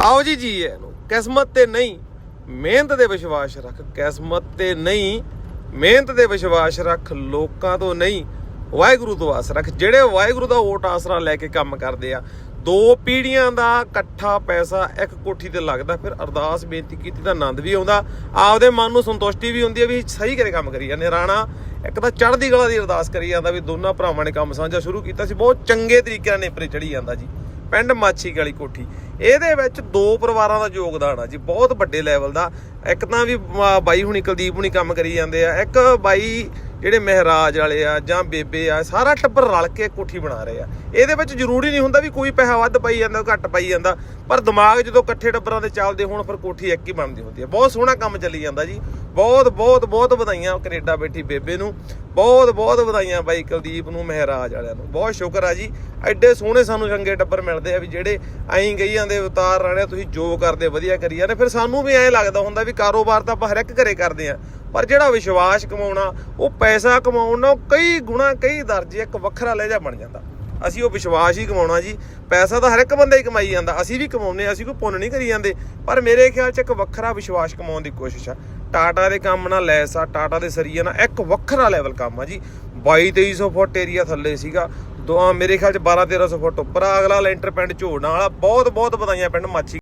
ਆਓ ਜੀ ਜੀ ਇਹਨੂੰ ਕਿਸਮਤ ਤੇ ਨਹੀਂ, ਮਿਹਨਤ 'ਤੇ ਵਿਸ਼ਵਾਸ ਰੱਖ, ਕਿਸਮਤ ਤੇ ਨਹੀਂ, ਮਿਹਨਤ 'ਤੇ ਵਿਸ਼ਵਾਸ ਰੱਖ, ਲੋਕਾਂ ਤੋਂ ਨਹੀਂ, ਵਾਹਿਗੁਰੂ ਤੋਂ ਆਸ ਰੱਖ। ਜਿਹੜੇ ਵਾਹਿਗੁਰੂ ਦਾ ਓਟ ਆਸਰਾ ਲੈ ਕੇ ਕੰਮ ਕਰਦੇ ਆ, ਦੋ ਪੀੜ੍ਹੀਆਂ ਦਾ ਇਕੱਠਾ ਪੈਸਾ ਇੱਕ ਕੋਠੀ ਤੇ ਲੱਗਦਾ, ਫਿਰ ਅਰਦਾਸ ਬੇਨਤੀ ਕੀਤੀ ਤਾਂ ਆਨੰਦ ਵੀ ਆਉਂਦਾ। ਆਪਦੇ ਮਨ ਨੂੰ ਸੰਤੁਸ਼ਟੀ ਵੀ ਹੁੰਦੀ ਹੈ ਵੀ ਸਹੀ ਕਰੇ ਕੰਮ ਕਰੀ ਜਾਂਦੇ ਰਾਣਾ ਇੱਕ ਤਾਂ ਚੜ੍ਹਦੀ ਕਲਾ ਦੀ ਅਰਦਾਸ ਕਰੀ ਜਾਂਦਾ ਵੀ ਦੋਨਾਂ ਭਰਾਵਾਂ ਨੇ ਕੰਮ ਸਾਂਝਾ ਸ਼ੁਰੂ ਕੀਤਾ ਸੀ, ਬਹੁਤ ਚੰਗੇ ਤਰੀਕੇ ਨਾਲ ਨੇਪਰੇ ਚੜੀ ਜਾਂਦਾ ਜੀ। ਪਿੰਡ ਮਾਛੀ ਵਾਲੀ ਕੋਠੀ। ਇਹਦੇ ਵਿੱਚ ਦੋ ਪਰਿਵਾਰਾਂ ਦਾ ਯੋਗਦਾਨ ਆ ਜੀ, ਬਹੁਤ ਵੱਡੇ ਲੈਵਲ ਦਾ। ਇੱਕ ਤਾਂ ਵੀ ਬਾਈ ਹੁਣੀ, ਕੁਲਦੀਪ ਹੁਣੀ ਕੰਮ ਕਰੀ ਜਾਂਦੇ ਆ। ਇੱਕ ਬਾਈ ਜਿਹੜੇ ਮਹਿਰਾਜ ਵਾਲੇ ਆ ਜਾਂ ਬੇਬੇ ਆ, ਸਾਰਾ ਟੱਬਰ ਰਲ ਕੇ ਕੋਠੀ ਬਣਾ ਰਹੇ ਆ। ਇਹਦੇ ਵਿੱਚ ਜ਼ਰੂਰੀ ਨਹੀਂ ਹੁੰਦਾ ਵੀ ਕੋਈ ਪੈਸਾ ਵੱਧ ਪਾਈ ਜਾਂਦਾ ਘੱਟ ਪਾਈ ਜਾਂਦਾ, ਪਰ ਦਿਮਾਗ ਜਦੋਂ ਇਕੱਠੇ ਟੱਬਰਾਂ ਦੇ ਚੱਲਦੇ ਹੋਣ, ਫਿਰ ਕੋਠੀ ਇੱਕ ਹੀ ਬਣਦੀ ਹੁੰਦੀ ਹੈ ਬਹੁਤ ਸੋਹਣਾ ਕੰਮ ਚੱਲੀ ਜਾਂਦਾ ਜੀ। ਬਹੁਤ ਬਹੁਤ ਬਹੁਤ ਵਧਾਈਆਂ ਕੈਨੇਡਾ ਬੈਠੀ ਬੇਬੇ ਨੂੰ। ਬਹੁਤ ਬਹੁਤ ਵਧਾਈਆਂ ਬਾਈ ਕੁਲਦੀਪ ਨੂੰ, ਮਹਿਰਾਜ ਵਾਲਿਆਂ ਨੂੰ। ਬਹੁਤ ਸ਼ੁਕਰ ਆ ਜੀ। ਐਡੇ ਸੋਹਣੇ ਸਾਨੂੰ ਚੰਗੇ ਟੱਬਰ ਮਿਲਦੇ ਆ ਵੀ ਜਿਹੜੇ ਐਂ ਗਈ ਜਾਂਦੇ ਉਤਾਰ ਰਾਣੇ ਤੁਸੀਂ ਜੋ ਕਰਦੇ, ਵਧੀਆ ਕਰੀ ਜਾਂਦੇ। ਫਿਰ ਸਾਨੂੰ ਵੀ ਐਂ ਲੱਗਦਾ ਹੁੰਦਾ ਵੀ ਕਾਰੋਬਾਰ ਤਾਂ ਆਪਾਂ ਹਰ ਇੱਕ ਘਰੇ ਕਰਦੇ ਆ। ਪਰ ਜਿਹੜਾ ਵਿਸ਼ਵਾਸ ਕਮਾਉਣਾ, ਉਹ ਪੈਸਾ ਕਮਾਉਣ ਨਾਲ ਕਈ ਗੁਣਾ, ਕਈ ਦਰਜੇ, ਇੱਕ ਵੱਖਰਾ ਲਹਿਜਾ ਬਣ ਜਾਂਦਾ। ਅਸੀਂ ਉਹ ਵਿਸ਼ਵਾਸ ਹੀ ਕਮਾਉਣਾ ਜੀ। ਪੈਸਾ ਤਾਂ ਹਰ ਇੱਕ ਬੰਦਾ ਹੀ ਕਮਾਈ ਜਾਂਦਾ। ਅਸੀਂ ਵੀ ਕਮਾਉਂਦੇ ਅਸੀਂ ਕੋਈ ਪੁੰਨ ਨਹੀਂ ਕਰੀ ਜਾਂਦੇ। ਪਰ ਮੇਰੇ ਖਿਆਲ 'ਚ ਇੱਕ ਵੱਖਰਾ ਵਿਸ਼ਵਾਸ ਕਮਾਉਣ ਦੀ ਕੋਸ਼ਿਸ਼ ਆ। ਟਾਟਾ ਦੇ ਕੰਮ ਨਾਲ ਲੈਸ ਆ, ਟਾਟਾ ਦੇ ਸਰੀਏ ਨਾਲ ਇੱਕ ਵੱਖਰਾ ਲੈਵਲ ਕੰਮ ਆ ਜੀ। 22 2300 ਫੁੱਟ ਏਰੀਆ ਥੱਲੇ ਸੀਗਾ। ਦੋ ਮੇਰੇ ਖਿਆਲ 'ਚ 12 1300 ਫੁੱਟ ਉੱਪਰ ਆ। ਅਗਲਾ ਲੈਂਟਰ ਪਿੰਡ ਝੋੜਨਾ ਵਾਲਾ। ਬਹੁਤ ਬਹੁਤ ਵਧਾਈਆਂ ਪਿੰਡ ਮਾਛੀ